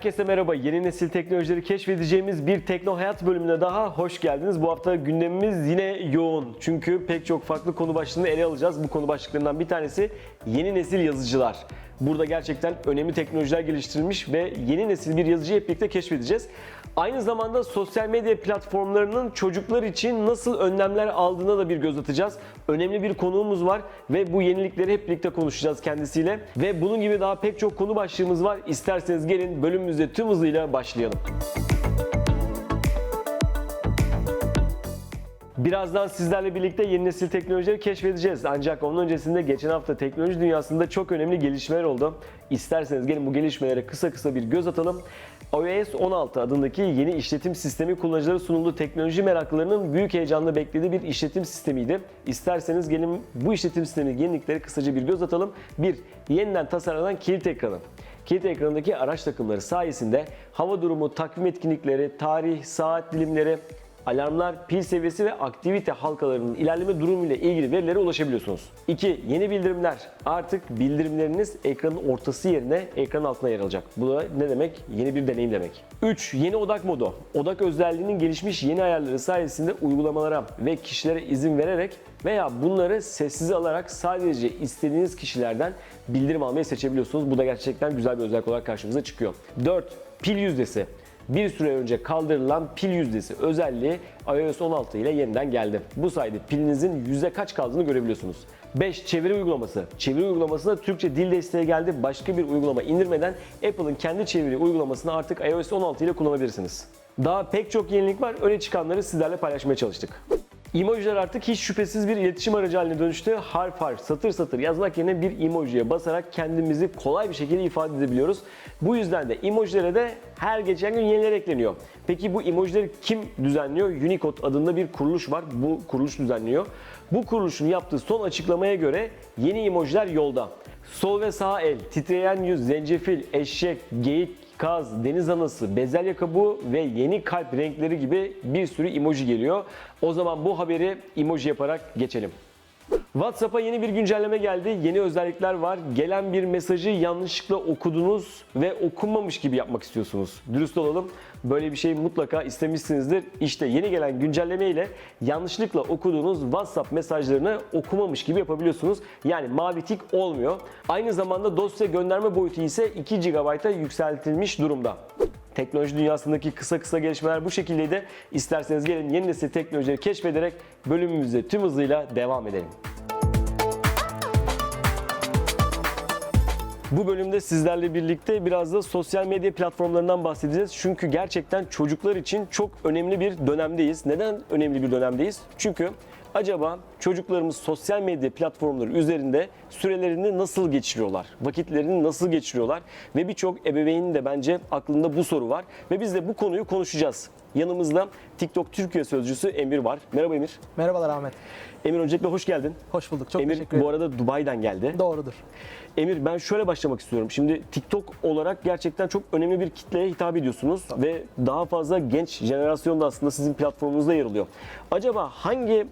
Herkese merhaba. Yeni nesil teknolojileri keşfedeceğimiz bir Tekno Hayat bölümüne daha hoş geldiniz. Bu hafta gündemimiz yine yoğun. Çünkü pek çok farklı konu başlığını ele alacağız. Bu konu başlıklarından bir tanesi yeni nesil yazıcılar. Burada gerçekten önemli teknolojiler geliştirilmiş ve yeni nesil bir yazıcıyı hep birlikte keşfedeceğiz. Aynı zamanda sosyal medya platformlarının çocuklar için nasıl önlemler aldığına da bir göz atacağız. Önemli bir konuğumuz var ve bu yenilikleri hep birlikte konuşacağız kendisiyle. Ve bunun gibi daha pek çok konu başlığımız var. İsterseniz gelin bölümümüze tüm hızıyla başlayalım. Birazdan sizlerle birlikte yeni nesil teknolojileri keşfedeceğiz. Ancak onun öncesinde geçen hafta teknoloji dünyasında çok önemli gelişmeler oldu. İsterseniz gelin bu gelişmelere kısa kısa bir göz atalım. iOS 16 adındaki yeni işletim sistemi kullanıcılara sunuldu. Teknoloji meraklılarının büyük heyecanla beklediği bir işletim sistemiydi. İsterseniz gelin bu işletim sistemi yenilikleri kısaca bir göz atalım. Bir, yeniden tasarlanan kilit ekranı. Kilit ekranındaki araç takımları sayesinde hava durumu, takvim etkinlikleri, tarih, saat dilimleri, alarmlar, pil seviyesi ve aktivite halkalarının ilerleme durumu ile ilgili verilere ulaşabiliyorsunuz. 2. Yeni bildirimler. Artık bildirimleriniz ekranın ortası yerine ekranın altına yer alacak. Bu da ne demek? Yeni bir deneyim demek. 3. Yeni odak modu. Odak özelliğinin gelişmiş yeni ayarları sayesinde uygulamalara ve kişilere izin vererek veya bunları sessize alarak sadece istediğiniz kişilerden bildirim almayı seçebiliyorsunuz. Bu da gerçekten güzel bir özellik olarak karşımıza çıkıyor. 4. Pil yüzdesi bir süre önce kaldırılan pil yüzdesi özelliği iOS 16 ile yeniden geldi. Bu sayede pilinizin yüzde kaç kaldığını görebiliyorsunuz. 5. Çeviri uygulaması. Çeviri uygulamasında Türkçe dil desteği geldi. Başka bir uygulama indirmeden Apple'ın kendi çeviri uygulamasını artık iOS 16 ile kullanabilirsiniz. Daha pek çok yenilik var. Öne çıkanları sizlerle paylaşmaya çalıştık. Emojiler artık hiç şüphesiz bir iletişim aracı haline dönüştü. Harf harf, satır satır yazmak yerine bir emojiye basarak kendimizi kolay bir şekilde ifade edebiliyoruz. Bu yüzden de emojilere de her geçen gün yeniler ekleniyor. Peki bu emojileri kim düzenliyor? Unicode adında bir kuruluş var. Bu kuruluş düzenliyor. Bu kuruluşun yaptığı son açıklamaya göre yeni emojiler yolda. Sol ve sağ el, titreyen yüz, zencefil, eşek, geyik, kaz, deniz anası, bezelye kabuğu ve yeni kalp renkleri gibi bir sürü emoji geliyor. O zaman bu haberi emoji yaparak geçelim. WhatsApp'a yeni bir güncelleme geldi. Yeni özellikler var. Gelen bir mesajı yanlışlıkla okudunuz ve okunmamış gibi yapmak istiyorsunuz. Dürüst olalım. Böyle bir şey mutlaka istemişsinizdir. İşte yeni gelen güncelleme ile yanlışlıkla okuduğunuz WhatsApp mesajlarını okumamış gibi yapabiliyorsunuz. Yani mavi tik olmuyor. Aynı zamanda dosya gönderme boyutu ise 2 GB'a yükseltilmiş durumda. Teknoloji dünyasındaki kısa kısa gelişmeler bu şekildeydi. İsterseniz gelin yeni nesil teknolojileri keşfederek bölümümüze tüm hızıyla devam edelim. Bu bölümde sizlerle birlikte biraz da sosyal medya platformlarından bahsedeceğiz. Çünkü gerçekten çocuklar için çok önemli bir dönemdeyiz. Neden önemli bir dönemdeyiz? Çünkü acaba çocuklarımız sosyal medya platformları üzerinde sürelerini nasıl geçiriyorlar? Vakitlerini nasıl geçiriyorlar? Ve birçok ebeveynin de bence aklında bu soru var. Ve biz de bu konuyu konuşacağız. Yanımızda TikTok Türkiye Sözcüsü Emir var. Merhaba Emir. Merhabalar Ahmet. Emir öncelikle hoş geldin. Hoş bulduk. Çok Emir teşekkür ederim. bu arada Dubai'den geldi. Doğrudur. Emir ben şöyle başlamak istiyorum. Şimdi TikTok olarak gerçekten çok önemli bir kitleye hitap ediyorsunuz ve daha fazla genç jenerasyon da aslında sizin platformunuzda yer alıyor. Acaba hangi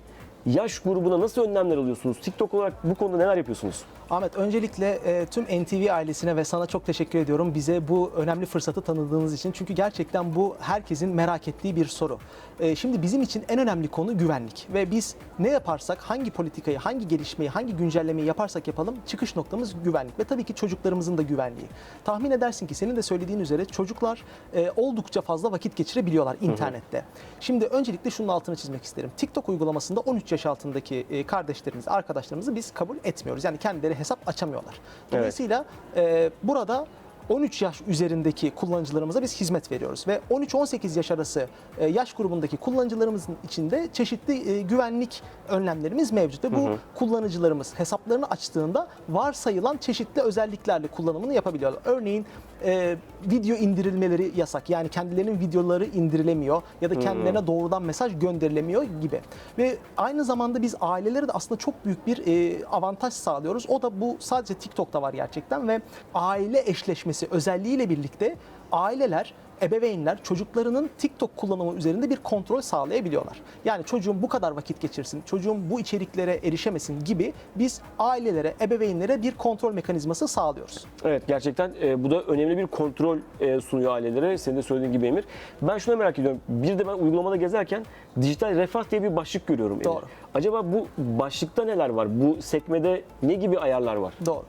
yaş grubuna nasıl önlemler alıyorsunuz? TikTok olarak bu konuda neler yapıyorsunuz? Ahmet öncelikle e, tüm NTV ailesine ve sana çok teşekkür ediyorum. Bize bu önemli fırsatı tanıdığınız için. Çünkü gerçekten bu herkesin merak ettiği bir soru. E, şimdi bizim için en önemli konu güvenlik. Ve biz ne yaparsak, hangi politikayı, hangi gelişmeyi, hangi güncellemeyi yaparsak yapalım çıkış noktamız güvenlik. Ve tabii ki çocuklarımızın da güvenliği. Tahmin edersin ki senin de söylediğin üzere çocuklar e, oldukça fazla vakit geçirebiliyorlar internette. Şimdi öncelikle şunun altını çizmek isterim. TikTok uygulamasında 13 yaş altındaki e, kardeşlerimiz, arkadaşlarımızı biz kabul etmiyoruz. Yani kendileri hesap açamıyorlar. Dolayısıyla e, burada 13 yaş üzerindeki kullanıcılarımıza biz hizmet veriyoruz ve 13-18 yaş arası e, yaş grubundaki kullanıcılarımızın içinde çeşitli e, güvenlik önlemlerimiz mevcut ve bu kullanıcılarımız hesaplarını açtığında varsayılan çeşitli özelliklerle kullanımını yapabiliyorlar. Örneğin e, video indirilmeleri yasak yani kendilerinin videoları indirilemiyor ya da kendilerine doğrudan mesaj gönderilemiyor gibi. Ve aynı zamanda biz ailelere de aslında çok büyük bir e, avantaj sağlıyoruz. O da bu sadece TikTok'ta var gerçekten ve aile eşleşmesi özelliğiyle birlikte aileler ebeveynler çocuklarının TikTok kullanımı üzerinde bir kontrol sağlayabiliyorlar. Yani çocuğum bu kadar vakit geçirsin, çocuğum bu içeriklere erişemesin gibi biz ailelere, ebeveynlere bir kontrol mekanizması sağlıyoruz. Evet gerçekten e, bu da önemli bir kontrol e, sunuyor ailelere. Senin de söylediğin gibi Emir. Ben şuna merak ediyorum. Bir de ben uygulamada gezerken dijital refah diye bir başlık görüyorum. Emir. Doğru. Acaba bu başlıkta neler var? Bu sekmede ne gibi ayarlar var? Doğru.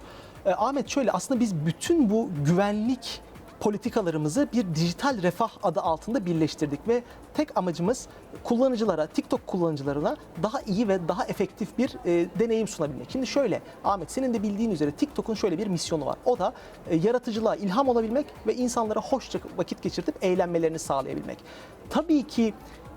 Ee, Ahmet şöyle aslında biz bütün bu güvenlik politikalarımızı bir dijital refah adı altında birleştirdik ve tek amacımız kullanıcılara, TikTok kullanıcılarına daha iyi ve daha efektif bir e, deneyim sunabilmek. Şimdi şöyle Ahmet senin de bildiğin üzere TikTok'un şöyle bir misyonu var. O da e, yaratıcılığa ilham olabilmek ve insanlara hoşça vakit geçirtip eğlenmelerini sağlayabilmek. Tabii ki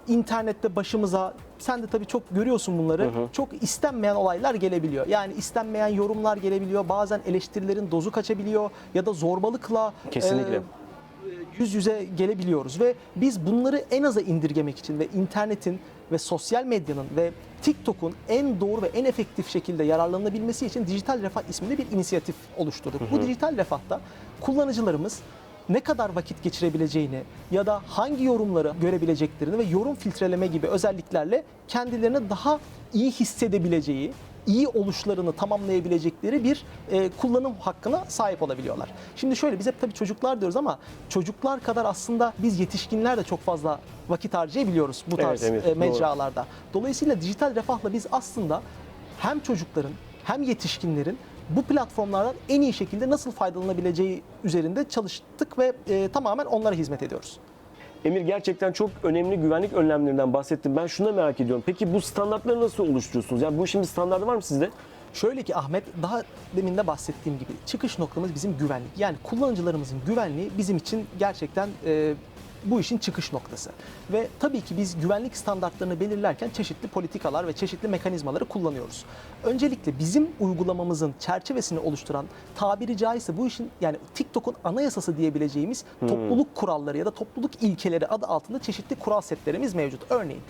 internette başımıza sen de tabii çok görüyorsun bunları. Çok istenmeyen olaylar gelebiliyor. Yani istenmeyen yorumlar gelebiliyor. Bazen eleştirilerin dozu kaçabiliyor ya da zorbalıkla Kesinlikle. e, yüz yüze gelebiliyoruz ve biz bunları en aza indirgemek için ve internetin ve sosyal medyanın ve TikTok'un en doğru ve en efektif şekilde yararlanabilmesi için Dijital Refah isminde bir inisiyatif oluşturduk. Bu dijital refahta kullanıcılarımız ne kadar vakit geçirebileceğini ya da hangi yorumları görebileceklerini ve yorum filtreleme gibi özelliklerle kendilerini daha iyi hissedebileceği, iyi oluşlarını tamamlayabilecekleri bir e, kullanım hakkına sahip olabiliyorlar. Şimdi şöyle biz hep tabii çocuklar diyoruz ama çocuklar kadar aslında biz yetişkinler de çok fazla vakit harcayabiliyoruz bu Evet, tarz Emir, e, doğru. mecralarda. Dolayısıyla dijital refahla biz aslında hem çocukların hem yetişkinlerin bu platformlardan en iyi şekilde nasıl faydalanabileceği üzerinde çalıştık ve e, tamamen onlara hizmet ediyoruz. Emir gerçekten çok önemli güvenlik önlemlerinden bahsettin. Ben şunu da merak ediyorum. Peki bu standartları nasıl oluşturuyorsunuz? Yani bu işin bir standartı var mı sizde? Şöyle ki Ahmet daha demin de bahsettiğim gibi çıkış noktamız bizim güvenlik. Yani kullanıcılarımızın güvenliği bizim için gerçekten e, bu işin çıkış noktası. Ve tabii ki biz güvenlik standartlarını belirlerken çeşitli politikalar ve çeşitli mekanizmaları kullanıyoruz. Öncelikle bizim uygulamamızın çerçevesini oluşturan tabiri caizse bu işin yani TikTok'un anayasası diyebileceğimiz topluluk kuralları ya da topluluk ilkeleri adı altında çeşitli kural setlerimiz mevcut. Örneğin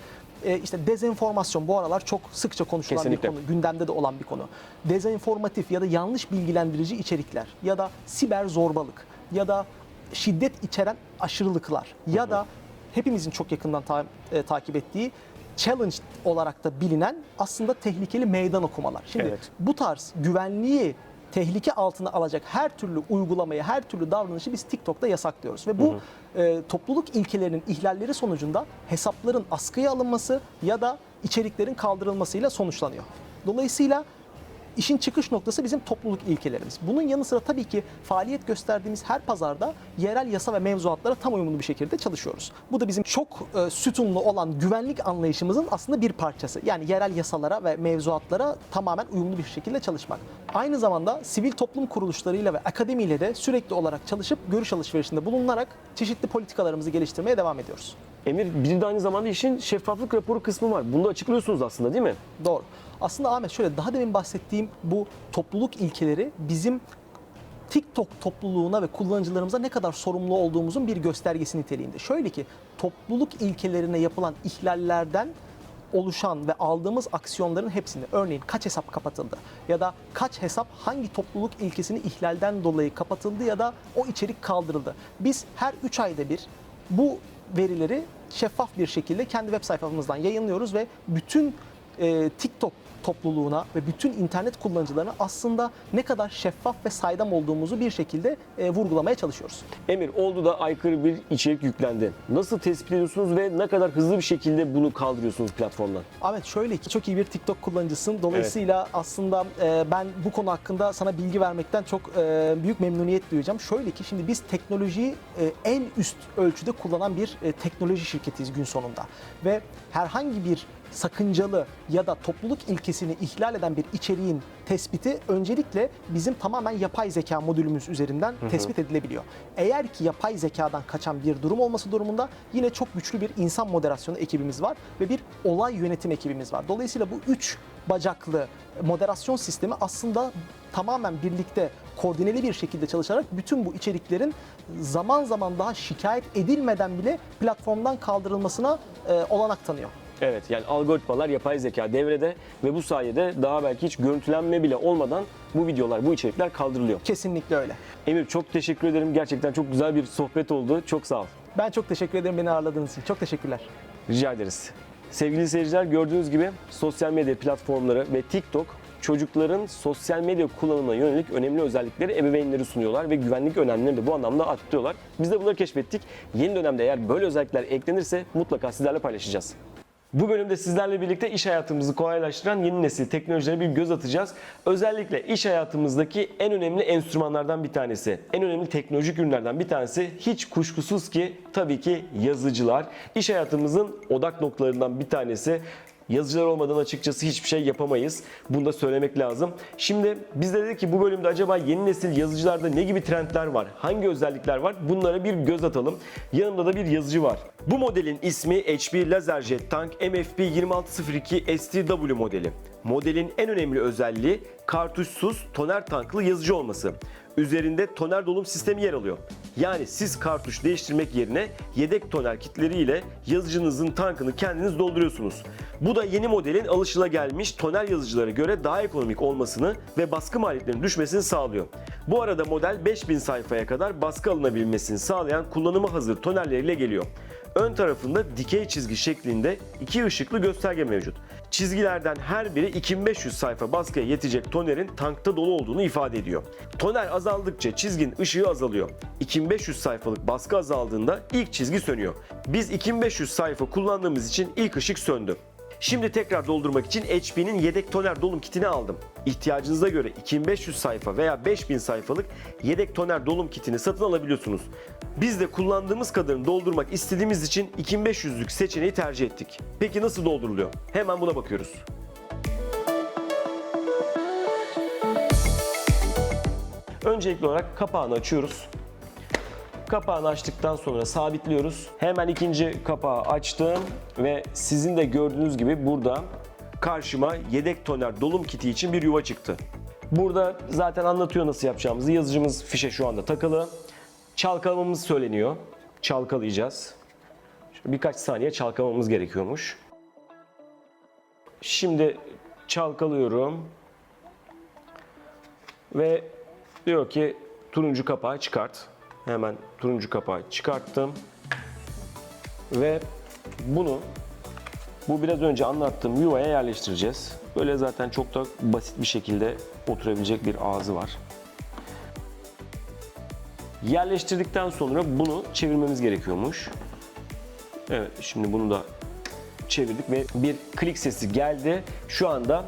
e, işte dezenformasyon bu aralar çok sıkça konuşulan Kesinlikle. bir konu gündemde de olan bir konu. Dezenformatif ya da yanlış bilgilendirici içerikler ya da siber zorbalık ya da şiddet içeren aşırılıklar ya da hepimizin çok yakından ta- e, takip ettiği challenge olarak da bilinen aslında tehlikeli meydan okumalar. Şimdi Evet. bu tarz güvenliği tehlike altına alacak her türlü uygulamayı, her türlü davranışı biz TikTok'ta yasaklıyoruz. Ve bu e, topluluk ilkelerinin ihlalleri sonucunda hesapların askıya alınması ya da içeriklerin kaldırılmasıyla sonuçlanıyor. Dolayısıyla işin çıkış noktası bizim topluluk ilkelerimiz. Bunun yanı sıra tabii ki faaliyet gösterdiğimiz her pazarda yerel yasa ve mevzuatlara tam uyumlu bir şekilde çalışıyoruz. Bu da bizim çok e, sütunlu olan güvenlik anlayışımızın aslında bir parçası. Yani yerel yasalara ve mevzuatlara tamamen uyumlu bir şekilde çalışmak. Aynı zamanda sivil toplum kuruluşlarıyla ve akademiyle de sürekli olarak çalışıp görüş alışverişinde bulunarak çeşitli politikalarımızı geliştirmeye devam ediyoruz. Emir bir de aynı zamanda işin şeffaflık raporu kısmı var. Bunu da açıklıyorsunuz aslında değil mi? Doğru. Aslında Ahmet şöyle daha demin bahsettiğim bu topluluk ilkeleri bizim TikTok topluluğuna ve kullanıcılarımıza ne kadar sorumlu olduğumuzun bir göstergesi niteliğinde. Şöyle ki topluluk ilkelerine yapılan ihlallerden oluşan ve aldığımız aksiyonların hepsini örneğin kaç hesap kapatıldı ya da kaç hesap hangi topluluk ilkesini ihlalden dolayı kapatıldı ya da o içerik kaldırıldı. Biz her 3 ayda bir bu verileri şeffaf bir şekilde kendi web sayfamızdan yayınlıyoruz ve bütün e, TikTok topluluğuna ve bütün internet kullanıcılarına aslında ne kadar şeffaf ve saydam olduğumuzu bir şekilde e, vurgulamaya çalışıyoruz. Emir oldu da aykırı bir içerik yüklendi. Nasıl tespit ediyorsunuz ve ne kadar hızlı bir şekilde bunu kaldırıyorsunuz platformdan? Ahmet şöyle ki çok iyi bir TikTok kullanıcısın. Dolayısıyla aslında e, ben bu konu hakkında sana bilgi vermekten çok e, büyük memnuniyet duyacağım. Şöyle ki şimdi biz teknolojiyi e, en üst ölçüde kullanan bir e, teknoloji şirketiyiz gün sonunda. Ve herhangi bir sakıncalı ya da topluluk ilkesini ihlal eden bir içeriğin tespiti öncelikle bizim tamamen yapay zeka modülümüz üzerinden tespit edilebiliyor. Eğer ki yapay zekadan kaçan bir durum olması durumunda yine çok güçlü bir insan moderasyonu ekibimiz var ve bir olay yönetim ekibimiz var. Dolayısıyla bu üç bacaklı moderasyon sistemi aslında tamamen birlikte koordineli bir şekilde çalışarak bütün bu içeriklerin zaman zaman daha şikayet edilmeden bile platformdan kaldırılmasına e, olanak tanıyor. Evet yani algoritmalar yapay zeka devrede ve bu sayede daha belki hiç görüntülenme bile olmadan bu videolar, bu içerikler kaldırılıyor. Kesinlikle öyle. Emir çok teşekkür ederim. Gerçekten çok güzel bir sohbet oldu. Çok sağ ol. Ben çok teşekkür ederim beni ağırladığınız için. Çok teşekkürler. Rica ederiz. Sevgili seyirciler gördüğünüz gibi sosyal medya platformları ve TikTok çocukların sosyal medya kullanımına yönelik önemli özellikleri ebeveynleri sunuyorlar ve güvenlik önlemlerini de bu anlamda arttırıyorlar. Biz de bunları keşfettik. Yeni dönemde eğer böyle özellikler eklenirse mutlaka sizlerle paylaşacağız. Bu bölümde sizlerle birlikte iş hayatımızı kolaylaştıran yeni nesil teknolojilere bir göz atacağız. Özellikle iş hayatımızdaki en önemli enstrümanlardan bir tanesi, en önemli teknolojik ürünlerden bir tanesi hiç kuşkusuz ki tabii ki yazıcılar. İş hayatımızın odak noktalarından bir tanesi. Yazıcılar olmadan açıkçası hiçbir şey yapamayız. Bunu da söylemek lazım. Şimdi biz de dedik ki bu bölümde acaba yeni nesil yazıcılarda ne gibi trendler var? Hangi özellikler var? Bunlara bir göz atalım. Yanımda da bir yazıcı var. Bu modelin ismi HP LaserJet Tank MFP 2602 STW modeli. Modelin en önemli özelliği kartuşsuz toner tanklı yazıcı olması. Üzerinde toner dolum sistemi yer alıyor. Yani siz kartuş değiştirmek yerine yedek toner kitleriyle yazıcınızın tankını kendiniz dolduruyorsunuz. Bu da yeni modelin alışılagelmiş toner yazıcılara göre daha ekonomik olmasını ve baskı maliyetlerinin düşmesini sağlıyor. Bu arada model 5000 sayfaya kadar baskı alınabilmesini sağlayan kullanıma hazır tonerleriyle geliyor. Ön tarafında dikey çizgi şeklinde iki ışıklı gösterge mevcut. Çizgilerden her biri 2500 sayfa baskıya yetecek tonerin tankta dolu olduğunu ifade ediyor. Toner azaldıkça çizginin ışığı azalıyor. 2500 sayfalık baskı azaldığında ilk çizgi sönüyor. Biz 2500 sayfa kullandığımız için ilk ışık söndü. Şimdi tekrar doldurmak için HP'nin yedek toner dolum kitini aldım. İhtiyacınıza göre 2500 sayfa veya 5000 sayfalık yedek toner dolum kitini satın alabiliyorsunuz. Biz de kullandığımız kadarını doldurmak istediğimiz için 2500'lük seçeneği tercih ettik. Peki nasıl dolduruluyor? Hemen buna bakıyoruz. Öncelikli olarak kapağını açıyoruz. Kapağını açtıktan sonra sabitliyoruz. Hemen ikinci kapağı açtım ve sizin de gördüğünüz gibi burada karşıma yedek toner dolum kiti için bir yuva çıktı. Burada zaten anlatıyor nasıl yapacağımızı. Yazıcımız fişe şu anda takılı. Çalkalamamız söyleniyor. Çalkalayacağız. Birkaç saniye çalkalamamız gerekiyormuş. Şimdi çalkalıyorum. Ve diyor ki turuncu kapağı çıkart. Hemen turuncu kapağı çıkarttım. Ve bunu bu biraz önce anlattığım yuvaya yerleştireceğiz. Böyle zaten çok da basit bir şekilde oturabilecek bir ağzı var. Yerleştirdikten sonra bunu çevirmemiz gerekiyormuş. Evet şimdi bunu da çevirdik ve bir klik sesi geldi. Şu anda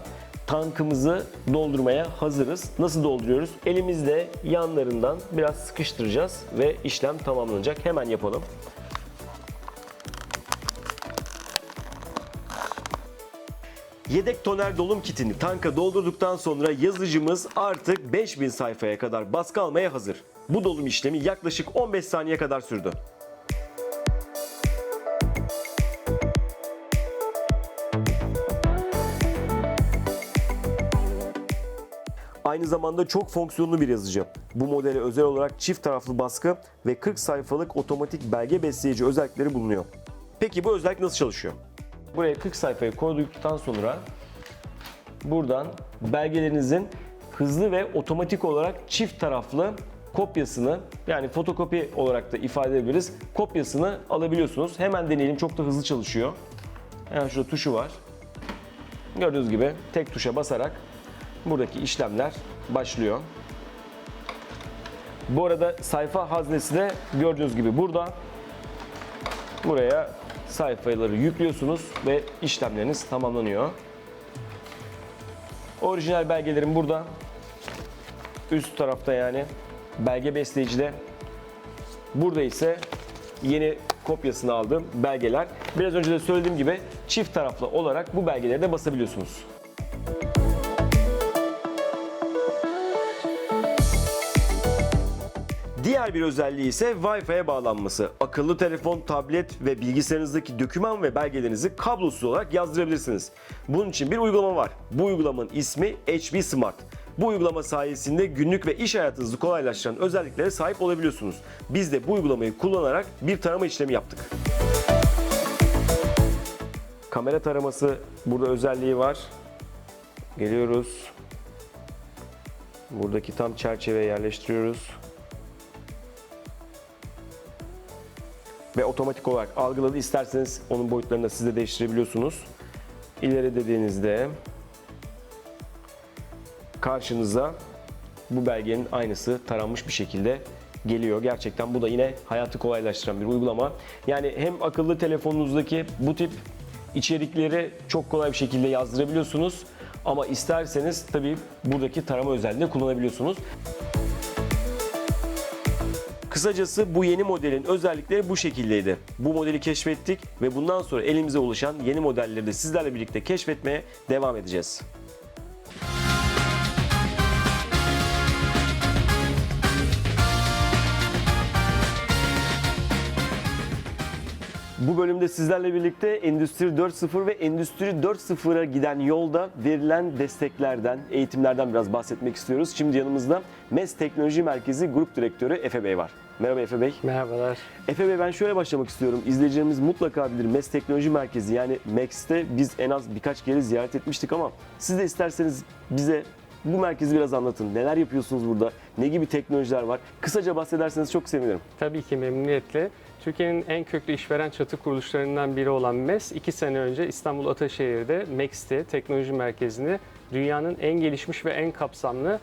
tankımızı doldurmaya hazırız. Nasıl dolduruyoruz? Elimizle yanlarından biraz sıkıştıracağız ve işlem tamamlanacak. Hemen yapalım. Yedek toner dolum kitini tanka doldurduktan sonra yazıcımız artık 5000 sayfaya kadar baskı almaya hazır. Bu dolum işlemi yaklaşık 15 saniye kadar sürdü. Aynı zamanda çok fonksiyonlu bir yazıcı. Bu modele özel olarak çift taraflı baskı ve 40 sayfalık otomatik belge besleyici özellikleri bulunuyor. Peki bu özellik nasıl çalışıyor? Buraya 40 sayfayı koyduktan sonra buradan belgelerinizin hızlı ve otomatik olarak çift taraflı kopyasını yani fotokopi olarak da ifade edebiliriz. Kopyasını alabiliyorsunuz. Hemen deneyelim. Çok da hızlı çalışıyor. Hemen şurada tuşu var. Gördüğünüz gibi tek tuşa basarak buradaki işlemler başlıyor. Bu arada sayfa haznesi de gördüğünüz gibi burada. Buraya sayfaları yüklüyorsunuz ve işlemleriniz tamamlanıyor. Orijinal belgelerim burada. Üst tarafta yani belge besleyicide. Burada ise yeni kopyasını aldığım belgeler. Biraz önce de söylediğim gibi çift taraflı olarak bu belgeleri de basabiliyorsunuz. Diğer bir özelliği ise Wi-Fi'ye bağlanması. Akıllı telefon, tablet ve bilgisayarınızdaki doküman ve belgelerinizi kablosuz olarak yazdırabilirsiniz. Bunun için bir uygulama var. Bu uygulamanın ismi HP Smart. Bu uygulama sayesinde günlük ve iş hayatınızı kolaylaştıran özelliklere sahip olabiliyorsunuz. Biz de bu uygulamayı kullanarak bir tarama işlemi yaptık. Kamera taraması burada özelliği var. Geliyoruz. buradaki tam çerçeveye yerleştiriyoruz. Ve otomatik olarak algıladı. İsterseniz onun boyutlarını da siz de değiştirebiliyorsunuz. İleri dediğinizde karşınıza bu belgenin aynısı taranmış bir şekilde geliyor. Gerçekten bu da yine hayatı kolaylaştıran bir uygulama. Yani hem akıllı telefonunuzdaki bu tip içerikleri çok kolay bir şekilde yazdırabiliyorsunuz. Ama isterseniz tabii buradaki tarama özelliğini kullanabiliyorsunuz. Kısacası bu yeni modelin özellikleri bu şekildeydi. Bu modeli keşfettik ve bundan sonra elimize ulaşan yeni modelleri de sizlerle birlikte keşfetmeye devam edeceğiz. Bu bölümde sizlerle birlikte Endüstri 4.0 ve Endüstri 4.0'a giden yolda verilen desteklerden, eğitimlerden biraz bahsetmek istiyoruz. Şimdi yanımızda MES Teknoloji Merkezi Grup Direktörü Efe Bey var. Merhaba Efe Bey. Merhabalar. Efe Bey ben şöyle başlamak istiyorum. İzleyicilerimiz mutlaka bilir MES Teknoloji Merkezi yani MEX'te biz en az birkaç kere ziyaret etmiştik ama siz de isterseniz bize bu merkezi biraz anlatın. Neler yapıyorsunuz burada? Ne gibi teknolojiler var? Kısaca bahsederseniz çok sevinirim. Tabii ki memnuniyetle. Türkiye'nin en köklü işveren çatı kuruluşlarından biri olan MES, iki sene önce İstanbul Ataşehir'de MEX'te teknoloji merkezini dünyanın en gelişmiş ve en kapsamlı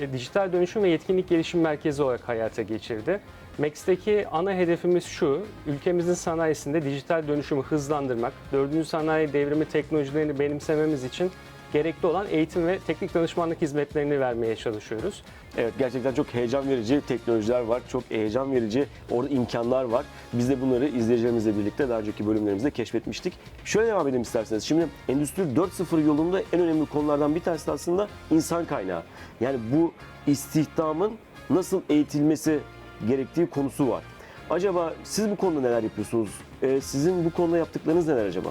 e, dijital dönüşüm ve yetkinlik gelişim merkezi olarak hayata geçirdi. MEX'teki ana hedefimiz şu, ülkemizin sanayisinde dijital dönüşümü hızlandırmak, dördüncü sanayi devrimi teknolojilerini benimsememiz için gerekli olan eğitim ve teknik danışmanlık hizmetlerini vermeye çalışıyoruz. Evet gerçekten çok heyecan verici teknolojiler var. Çok heyecan verici orada imkanlar var. Biz de bunları izleyicilerimizle birlikte daha önceki bölümlerimizde keşfetmiştik. Şöyle devam edelim isterseniz. Şimdi Endüstri 4.0 yolunda en önemli konulardan bir tanesi aslında insan kaynağı. Yani bu istihdamın nasıl eğitilmesi gerektiği konusu var. Acaba siz bu konuda neler yapıyorsunuz? Ee, sizin bu konuda yaptıklarınız neler acaba?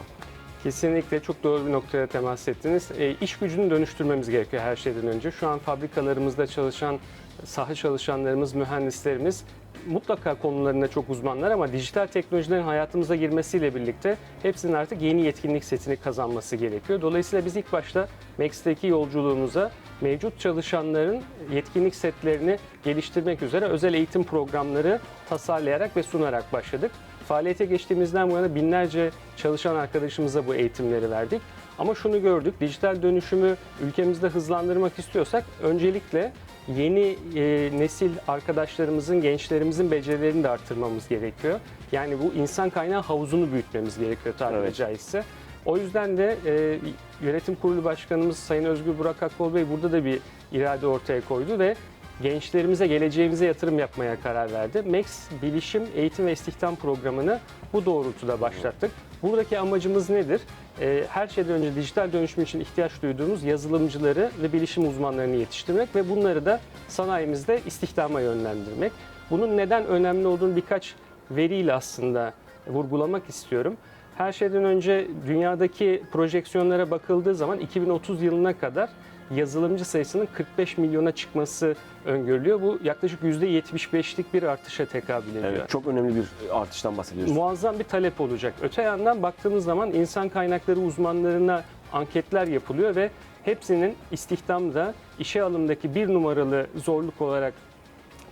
Kesinlikle çok doğru bir noktaya temas ettiniz. E, iş gücünü dönüştürmemiz gerekiyor her şeyden önce. Şu an fabrikalarımızda çalışan saha çalışanlarımız, mühendislerimiz mutlaka konularında çok uzmanlar ama dijital teknolojilerin hayatımıza girmesiyle birlikte hepsinin artık yeni yetkinlik setini kazanması gerekiyor. Dolayısıyla biz ilk başta Max'teki yolculuğumuza mevcut çalışanların yetkinlik setlerini geliştirmek üzere özel eğitim programları tasarlayarak ve sunarak başladık. Faaliyete geçtiğimizden bu yana binlerce çalışan arkadaşımıza bu eğitimleri verdik. Ama şunu gördük, dijital dönüşümü ülkemizde hızlandırmak istiyorsak öncelikle yeni e, nesil arkadaşlarımızın, gençlerimizin becerilerini de arttırmamız gerekiyor. Yani bu insan kaynağı havuzunu büyütmemiz gerekiyor tabiri Evet. caizse. O yüzden de e, yönetim kurulu başkanımız Sayın Özgür Burak Akkol Bey burada da bir irade ortaya koydu ve gençlerimize, geleceğimize yatırım yapmaya karar verdi. Max Bilişim Eğitim ve İstihdam Programı'nı bu doğrultuda başlattık. Buradaki amacımız nedir? Ee, her şeyden önce dijital dönüşüm için ihtiyaç duyduğumuz yazılımcıları ve bilişim uzmanlarını yetiştirmek ve bunları da sanayimizde istihdama yönlendirmek. Bunun neden önemli olduğunu birkaç veriyle aslında vurgulamak istiyorum. Her şeyden önce dünyadaki projeksiyonlara bakıldığı zaman 2030 yılına kadar yazılımcı sayısının 45 milyona çıkması öngörülüyor. Bu yaklaşık %75'lik bir artışa tekabül ediyor. Evet, çok önemli bir artıştan bahsediyoruz. Muazzam bir talep olacak. Öte yandan baktığımız zaman insan kaynakları uzmanlarına anketler yapılıyor ve hepsinin istihdamda işe alımdaki bir numaralı zorluk olarak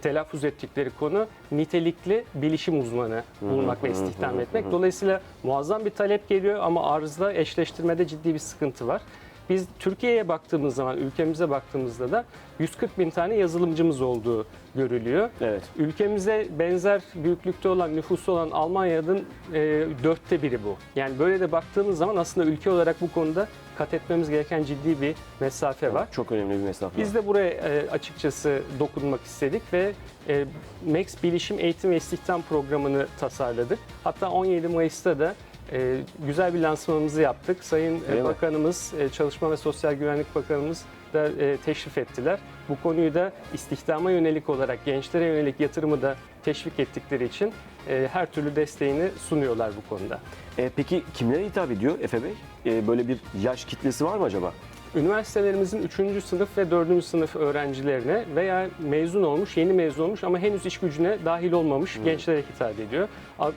telaffuz ettikleri konu nitelikli bilişim uzmanı bulmak ve istihdam etmek. Dolayısıyla muazzam bir talep geliyor ama arzda eşleştirmede ciddi bir sıkıntı var. Biz Türkiye'ye baktığımız zaman, ülkemize baktığımızda da 140 bin tane yazılımcımız olduğu görülüyor. Evet. Ülkemize benzer büyüklükte olan, nüfusu olan Almanya'nın e, dörtte biri bu. Yani böyle de baktığımız zaman aslında ülke olarak bu konuda kat etmemiz gereken ciddi bir mesafe var. Çok önemli bir mesafe. Biz de buraya e, açıkçası dokunmak istedik ve e, Max Bilişim Eğitim ve İstihdam Programı'nı tasarladık. Hatta 17 Mayıs'ta da e, güzel bir lansmanımızı yaptık. Sayın mi? Bakanımız, e, Çalışma ve Sosyal Güvenlik Bakanımız da e, teşrif ettiler. Bu konuyu da istihdama yönelik olarak, gençlere yönelik yatırımı da teşvik ettikleri için e, her türlü desteğini sunuyorlar bu konuda. E, peki kimlere hitap ediyor Efe Bey? E, böyle bir yaş kitlesi var mı acaba? Üniversitelerimizin 3. sınıf ve 4. sınıf öğrencilerine veya mezun olmuş, yeni mezun olmuş ama henüz iş gücüne dahil olmamış gençlere hitap ediyor.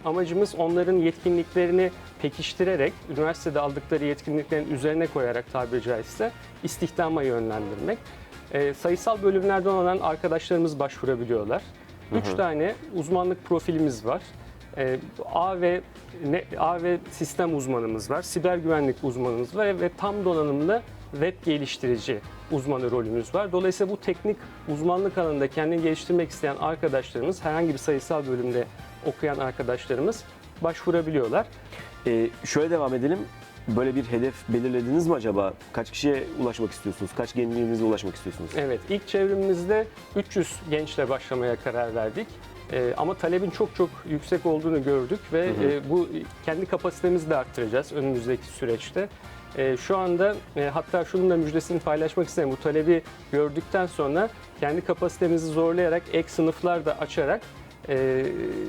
Amacımız onların yetkinliklerini pekiştirerek, üniversitede aldıkları yetkinliklerin üzerine koyarak tabiri caizse istihdama yönlendirmek. E, sayısal bölümlerden olan arkadaşlarımız başvurabiliyorlar. Üç tane uzmanlık profilimiz var. E, A ve ne, A ve sistem uzmanımız var, siber güvenlik uzmanımız var ve tam donanımlı web geliştirici uzmanı rolümüz var. Dolayısıyla bu teknik uzmanlık alanında kendini geliştirmek isteyen arkadaşlarımız, herhangi bir sayısal bölümde okuyan arkadaşlarımız başvurabiliyorlar. Ee, şöyle devam edelim. Böyle bir hedef belirlediniz mi acaba? Kaç kişiye ulaşmak istiyorsunuz? Kaç gencinize ulaşmak istiyorsunuz? Evet, ilk çevremizde 300 gençle başlamaya karar verdik. Ee, ama talebin çok çok yüksek olduğunu gördük ve e, bu kendi kapasitemizi de arttıracağız önümüzdeki süreçte. E, şu anda e, hatta şunun da müjdesini paylaşmak isterim. Bu talebi gördükten sonra kendi kapasitemizi zorlayarak ek sınıflar da açarak e,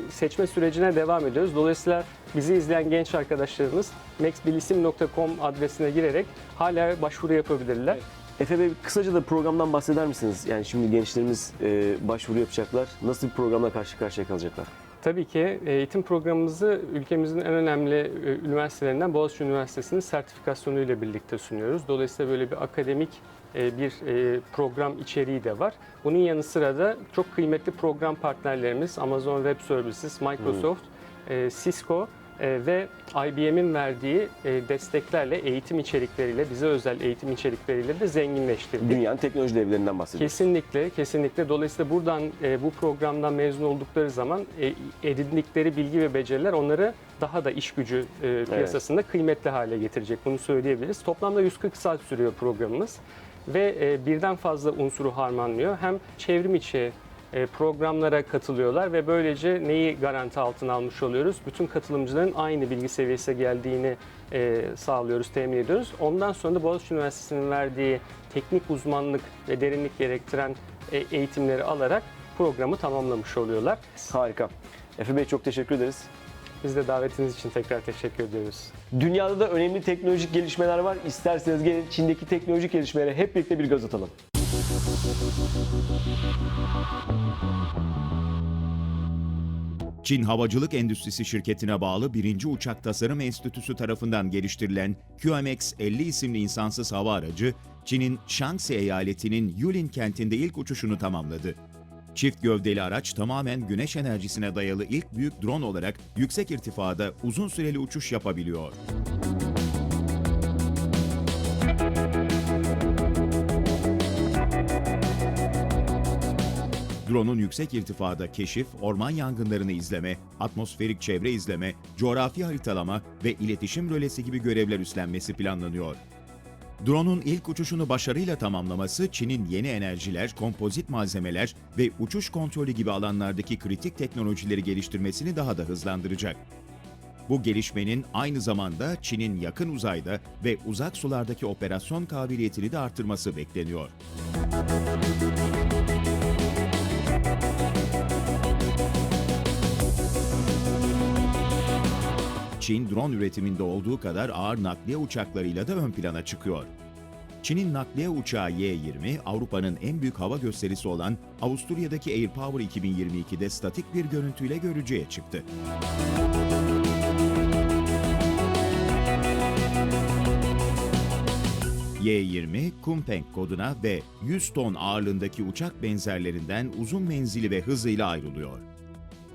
seçme sürecine devam ediyoruz. Dolayısıyla bizi izleyen genç arkadaşlarımız maxbilisim.com adresine girerek hala başvuru yapabilirler. Efe Bey kısaca da programdan bahseder misiniz? Yani şimdi gençlerimiz e, başvuru yapacaklar. Nasıl bir programla karşı karşıya kalacaklar? Tabii ki eğitim programımızı ülkemizin en önemli e, üniversitelerinden Boğaziçi Üniversitesi'nin sertifikasyonu ile birlikte sunuyoruz. Dolayısıyla böyle bir akademik e, bir e, program içeriği de var. Bunun yanı sıra da çok kıymetli program partnerlerimiz Amazon Web Services, Microsoft, e, Cisco e, ve IBM'in verdiği e, desteklerle, eğitim içerikleriyle, bize özel eğitim içerikleriyle de zenginleştirdik. Dünyanın teknoloji devlerinden bahsediyoruz. Kesinlikle, kesinlikle. Dolayısıyla buradan e, bu programdan mezun oldukları zaman e, edindikleri bilgi ve beceriler onları daha da iş gücü e, piyasasında kıymetli hale getirecek. Bunu söyleyebiliriz. Toplamda 140 saat sürüyor programımız ve e, birden fazla unsuru harmanlıyor. Hem çevrim içi e, programlara katılıyorlar ve böylece neyi garanti altına almış oluyoruz? Bütün katılımcıların aynı bilgi seviyesine geldiğini e, sağlıyoruz, temin ediyoruz. Ondan sonra da Boğaziçi Üniversitesi'nin verdiği teknik uzmanlık ve derinlik gerektiren e, eğitimleri alarak programı tamamlamış oluyorlar. Harika. Efe Bey çok teşekkür ederiz. Biz de davetiniz için tekrar teşekkür ediyoruz. Dünyada da önemli teknolojik gelişmeler var. İsterseniz gelin Çin'deki teknolojik gelişmelere hep birlikte bir göz atalım. Çin Havacılık Endüstrisi şirketine bağlı 1. Uçak Tasarım Enstitüsü tarafından geliştirilen QMX-50 isimli insansız hava aracı, Çin'in Shanxi eyaletinin Yulin kentinde ilk uçuşunu tamamladı. Çift gövdeli araç tamamen güneş enerjisine dayalı ilk büyük drone olarak yüksek irtifada uzun süreli uçuş yapabiliyor. Drone'un yüksek irtifada keşif, orman yangınlarını izleme, atmosferik çevre izleme, coğrafi haritalama ve iletişim rölesi gibi görevler üstlenmesi planlanıyor. Drone'un ilk uçuşunu başarıyla tamamlaması Çin'in yeni enerjiler, kompozit malzemeler ve uçuş kontrolü gibi alanlardaki kritik teknolojileri geliştirmesini daha da hızlandıracak. Bu gelişmenin aynı zamanda Çin'in yakın uzayda ve uzak sulardaki operasyon kabiliyetini de artırması bekleniyor. Çin drone üretiminde olduğu kadar ağır nakliye uçaklarıyla da ön plana çıkıyor. Çin'in nakliye uçağı Y-20, Avrupa'nın en büyük hava gösterisi olan Avusturya'daki AirPower 2022'de statik bir görüntüyle görücüye çıktı. Y-20, Kumpeng koduna ve 100 ton ağırlığındaki uçak benzerlerinden uzun menzili ve hızıyla ayrılıyor.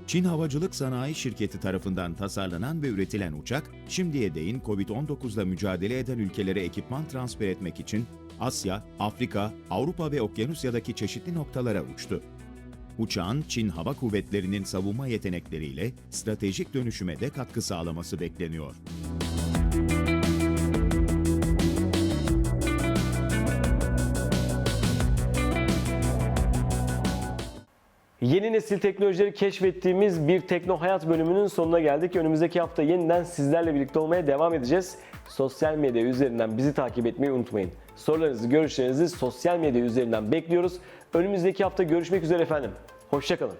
Çin Havacılık Sanayi Şirketi tarafından tasarlanan ve üretilen uçak, şimdiye değin COVID-19 ile mücadele eden ülkelere ekipman transfer etmek için Asya, Afrika, Avrupa ve Okyanusya'daki çeşitli noktalara uçtu. Uçağın Çin Hava Kuvvetleri'nin savunma yetenekleriyle stratejik dönüşüme de katkı sağlaması bekleniyor. Yeni nesil teknolojileri keşfettiğimiz bir Tekno Hayat bölümünün sonuna geldik. Önümüzdeki hafta yeniden sizlerle birlikte olmaya devam edeceğiz. Sosyal medya üzerinden bizi takip etmeyi unutmayın. Sorularınızı, görüşlerinizi sosyal medya üzerinden bekliyoruz. Önümüzdeki hafta görüşmek üzere efendim. Hoşçakalın.